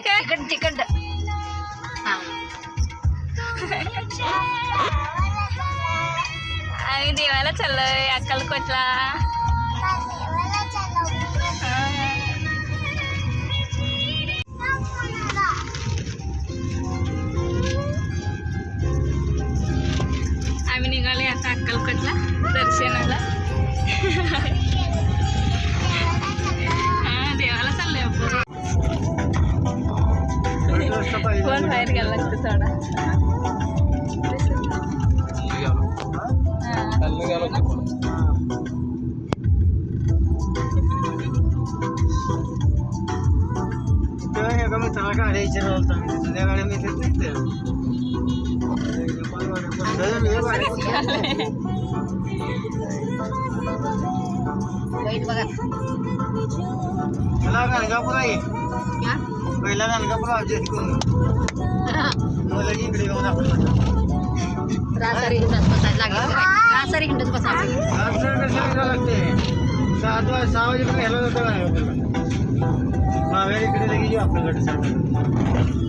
काय? तिकड तिकड. हा. आम्ही देवाला चाललोय अक्कलकोटला. आम्ही निघाले आता अक्कलकोटला दर्शनाला. फोन बाहेर गेला लागतो थोडा हा. संध्याकाळी मी वाईट बघा मला गाणगापूर आहे? पहिला गाणगापूर ऍडजस्ट करून. मला इकडे येऊन आपण रासारी हिंडत बसायला लागेल रासारी हिंडत बसायला लागते सात वाज सहा वाजेपर्यंत जातं इकडे लगेच आपल्याकडे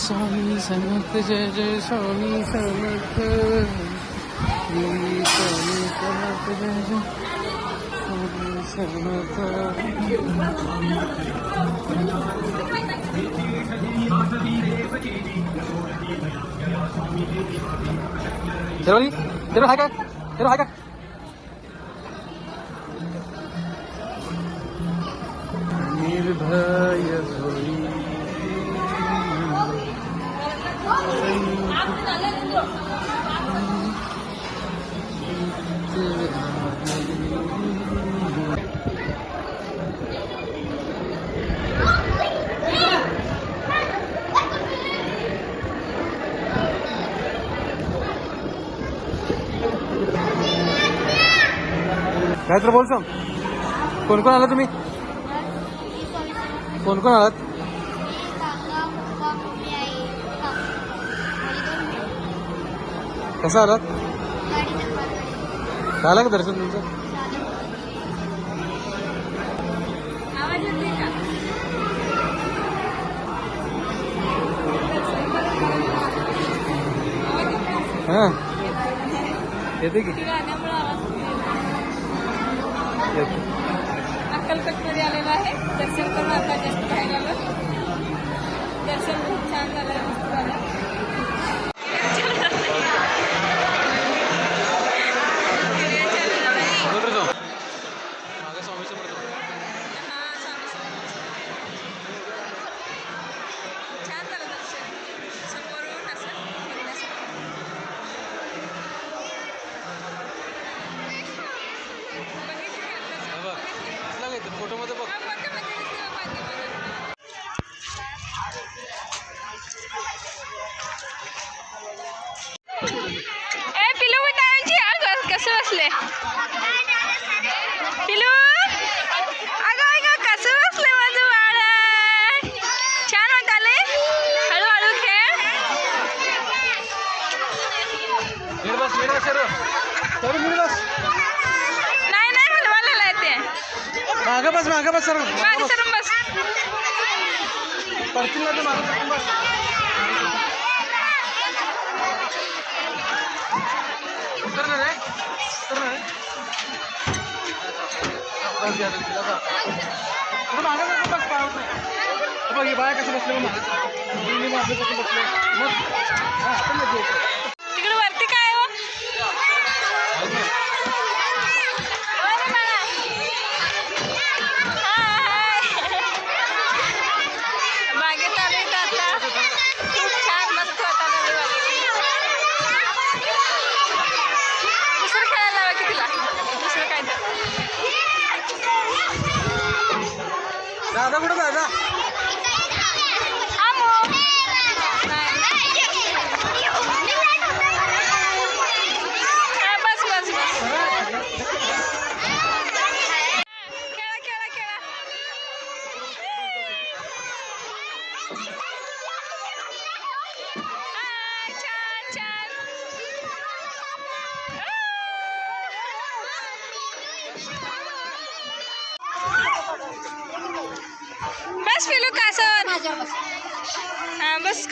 स्वामी समर्थ जय जय स्वामी समर्थ स्वामी समर्थ जय जय स्वामी समर्थ तेरोली तेरो हाय का तेरो हाय का निर्भय होई काय तर बोल सांग कोण कोण आला तुम्ही कोण कोण आलात कसं आलात? झालं का दर्शन तुमचं? येते हां. येते की? येते. अक्कलकोटमध्ये आलेलं आहे. दर्शन करून आता जस्ट बाहेर आलो. दर्शन खूप छान झालं मस्त झालं. ए पिलू बतावची अगं कसं बसले? पिलू? अगं अगं कसं बसले माझं बाळ? छान होत आले हळूहळू खेळ. नाही नाही हलवायला ते मागं बस मागं बस सरून बस. पडतील ना ते मागं बस उतर ना रे उतर बस घ्या बघ हे बाया कसं बसले बघ कसं बसले मग? हा आपण കൂടെ बस पिलू कासावर माझ्यावर बस. हा बस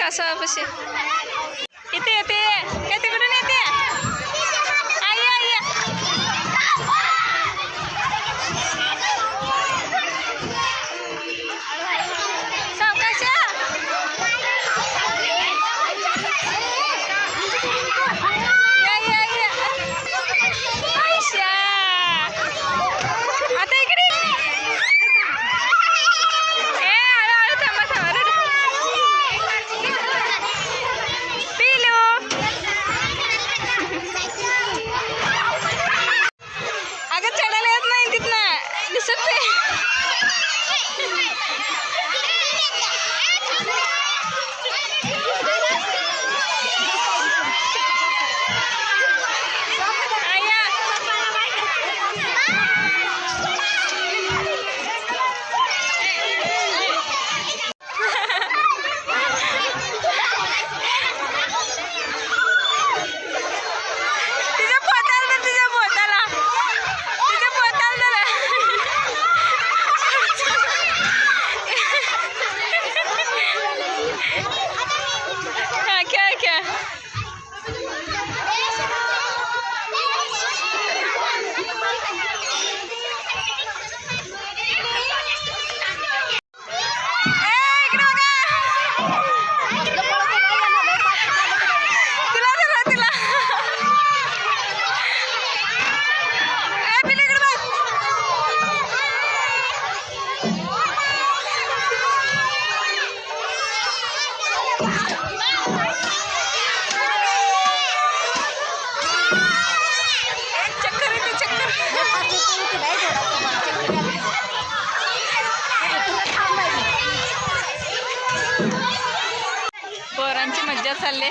पोरांची मज्जा चालली.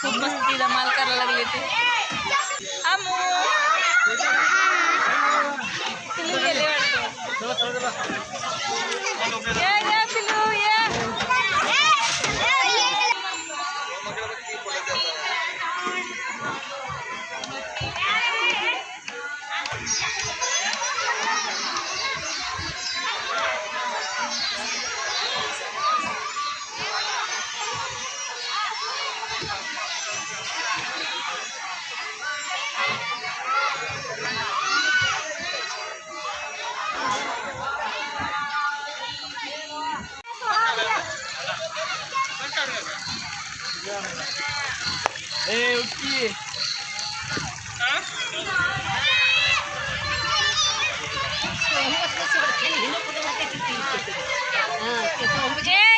खूप मस्ती धमाल करायला लागली ते. आमू पिलू गेले वाटतं. ए उठकी. ए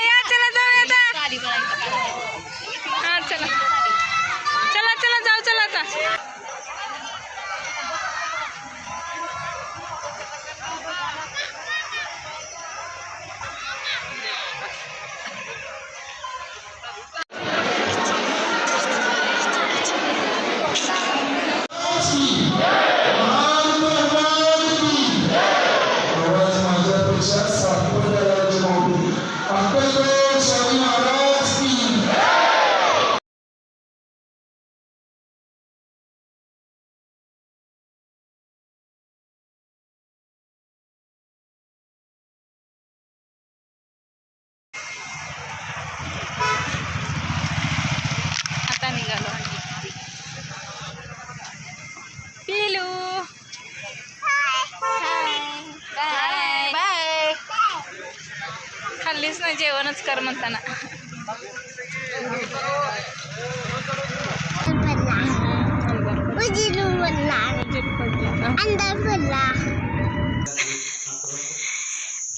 खाल्लीच जेवणच कर म्हणताना.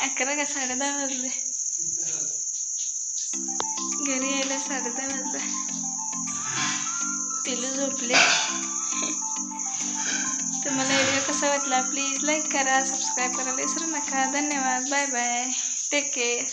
अकरा का साडे दहा वाजले घरी यायला साडे दहा वाजले पिलू झोपले. तुम्हाला व्हिडिओ कसा वाटला? प्लीज लाईक करा सबस्क्राईब करायला विसरू नका. धन्यवाद. Bye bye take care